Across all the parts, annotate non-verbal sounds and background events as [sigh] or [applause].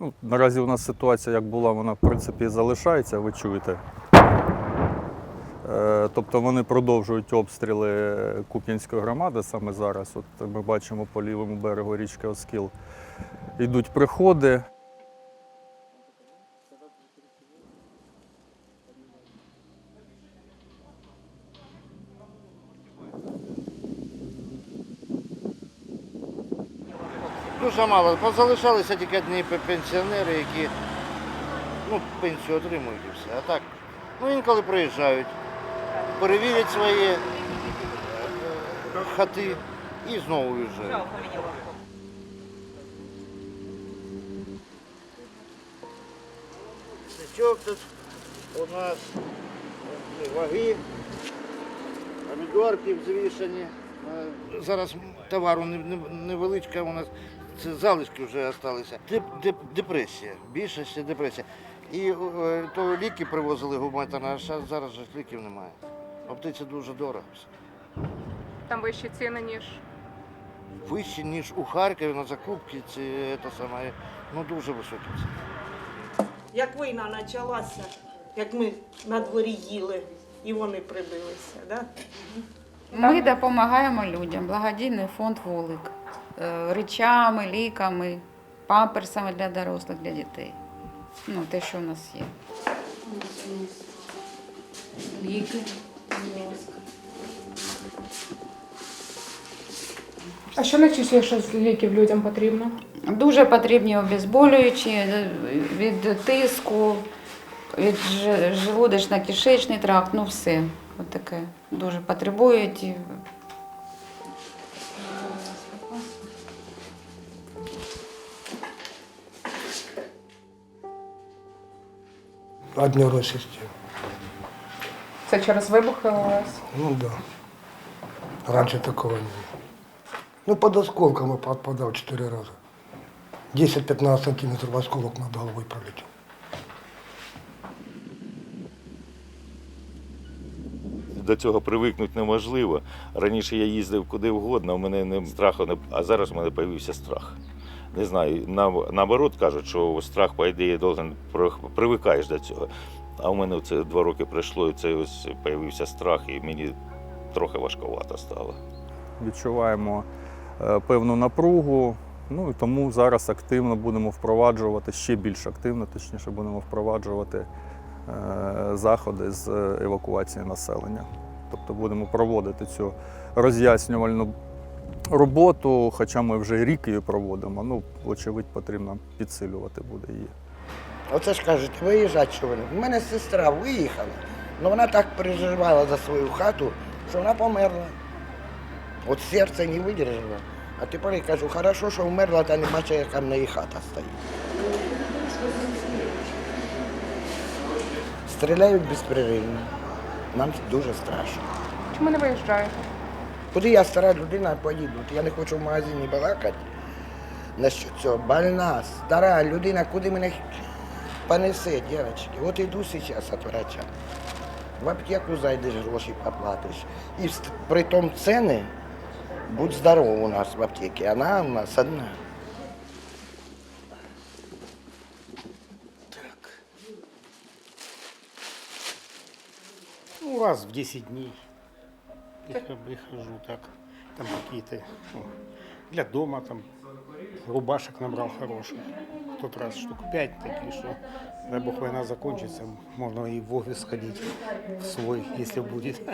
Ну, наразі у нас ситуація, як була, вона в принципі залишається, ви чуєте. Е, Тобто вони продовжують обстріли Куп'янської громади саме зараз. От ми бачимо по лівому берегу річки Оскіл. Йдуть приходи. Дуже мало. Позалишалися тільки одні пенсіонери, які ну, пенсію отримують і все. А так, ну інколи приїжджають, перевірять свої е, хати і знову виїжджають. Тут у нас е, ваги, помідорки взвішані. Е, Зараз товару не- не- невеличка у нас, це залишки вже залишилися. Деп- деп- депресія, більшість депресія. І е, то ліки привозили гуманітарно, а зараз же ліків немає. Аптеці дуже дорого. Там вищі ціни, ніж Вище, ніж у Харкові на закупки, це, це саме, ну дуже високі ціни. Як війна почалася, як ми на дворі їли, і вони прибилися. Да? Ми допомагаємо людям. Благодійний фонд Волик. Е, Речами, ліками, памперсами для дорослих, для дітей. Ну, те, що у нас є. Ліки. а що найчастіше з ліків людям потрібно? Дуже потрібні обезболюючі е, від тиску, від ж- желудочно-кишечний тракт, ну все. От таке. Дуже потребують. і Одни. Це через вибухи у вас? Ну да. Раньше такого не было. Ну, под осколком я подпадал четыре раза. 10-15 сантиметров осколок над головой пролетел. До цього привикнути неможливо. Раніше я їздив куди вгодно, у мене не страху не а зараз у мене з'явився страх. Не знаю, на, наоборот кажуть, що страх, по ідеї, должен привикаєш до цього. А у мене це два роки пройшло, і це ось з'явився страх, і мені трохи важковато стало. відчуваємо е, певну напругу. Ну і тому зараз активно будемо впроваджувати, ще більш активно, точніше, будемо впроваджувати заходи з евакуації населення. Тобто будемо проводити цю роз'яснювальну роботу, хоча ми вже рік її проводимо. Ну, очевидь, потрібно підсилювати буде її. Оце ж кажуть, виїжджати що вони. У мене сестра виїхала, але вона так переживала за свою хату, що вона померла. От серце не видержало. А тепер я кажу, хорошо, що вмерла, та не бачить, яка в неї хата стоїть. Стріляють безперервно. Нам дуже страшно. Чому не виїжджаєте? Куди я стара людина поїду? Я не хочу в магазині балакати. Насчет цього. Больна, стара людина, куди мене понесе, дівчатки. От іду зараз від врача. В аптеку зайдеш, гроші поплатиш. І при тому ціни, будь здоров у нас в аптеці, вона у нас одна. Раз в 10 дней. Я как бы хожу так. Там какие-то ну, для дома там рубашек набрал хороших. В тот раз штук 5 такие, что дай бог война закончится, можно и в офис сходить в свой, если будет. [laughs]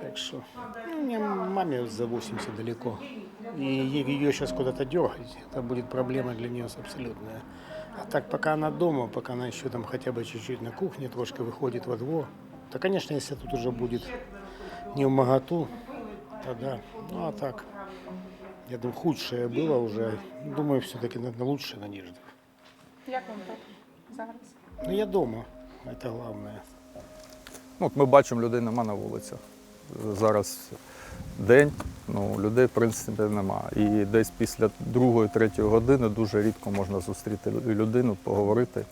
Так что ну, меня маме за 80 далеко. И ее сейчас куда-то дергать, это будет проблема для нее абсолютная. А так, пока она дома, пока она еще там хотя бы чуть-чуть на кухне, трошки выходит во двор, то, конечно, если тут уже будет не в моготу, тогда, ну а так, я думаю, худшее было уже, думаю, все-таки на, на лучшее надежда. Як вам тут зараз? Но я дома, это главное. Ну, от ми бачимо, людей нема на вулицях. Зараз день, ну, людей, в принципі, нема. І десь після другої, третьої години дуже рідко можна зустріти людину, поговорити.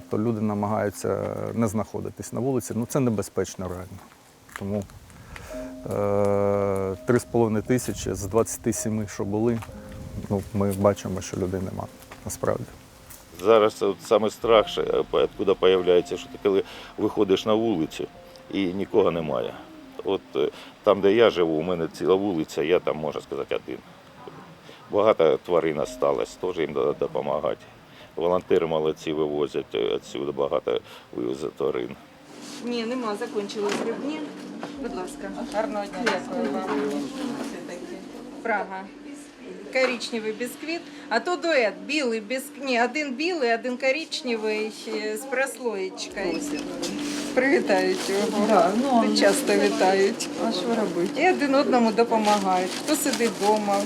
Тобто люди намагаються не знаходитись на вулиці. Ну це небезпечно реально. Тому е, три з половиною тисячі з 27, що були, ну, ми бачимо, що людей нема насправді. Зараз от саме страшне, откуда появляється, що ти коли виходиш на вулицю і нікого немає. От е, там, де я живу, у мене ціла вулиця, я там, можна сказати, один. Багато тварин осталось, теж їм треба допомагати. Волонтери молодці вивозять е, відсюди, багато вивозять тварин. Ні, нема, закончились грибні. Будь ласка, гарного дня. Дякую вам. Прага. Коричневий бісквіт, а то дует, білий бісквіт, ні, один білий, один коричневий е, з прослоєчкою. Привітають його. Да, ну, часто вітають. А що робити? І один одному допомагають. Хто сидить вдома,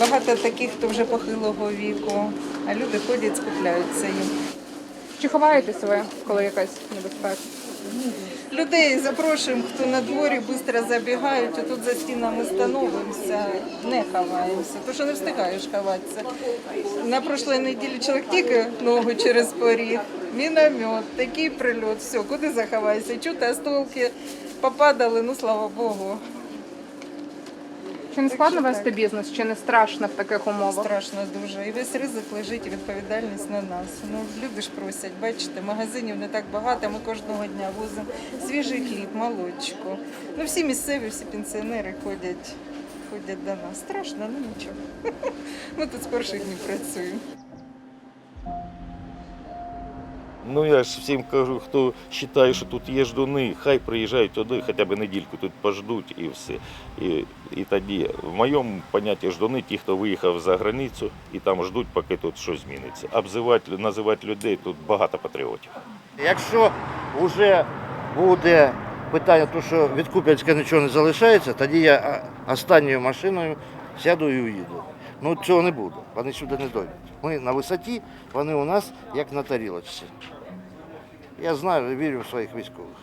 багато таких, хто вже похилого віку, а люди ходять, скупляються їм. Чи ховаєтесь ви, коли якась небезпека? Людей запрошуємо, хто на дворі швидко забігають, отут за стінами становимося, не ховаємося, тому що не встигаєш ховатися. На прошлій неділі чоловік тільки ногу через поріг, міномет, такий прильот, все, куди заховаєшся? Чути, осколки попадали, ну слава Богу. Чи не складно вести бізнес, чи не страшно в таких умовах? Страшно дуже. І весь ризик лежить і відповідальність на нас. Ну, люди ж просять, бачите, магазинів не так багато, ми кожного дня возимо свіжий хліб, молочко. Ну, всі місцеві, всі пенсіонери ходять, ходять до нас. Страшно, ну нічого. [laughs] Ми тут з перших днів працюємо. Ну я ж всім кажу, хто вважає, що тут є ждуни, хай приїжджають туди, хоча б недільку тут пождуть і все. І, і тоді, в моєму понятті ждуни ті, хто виїхав за границю і там ждуть, поки тут щось зміниться. Обзивати, називати людей тут багато патріотів. Якщо вже буде питання, то що від Куп'янська нічого не залишається, тоді я останньою машиною сяду і уїду. Ну цього не буде. Вони сюди не дойдуть. Ми на висоті, вони у нас як на тарілочці. Я знаю, вірю в своїх військових.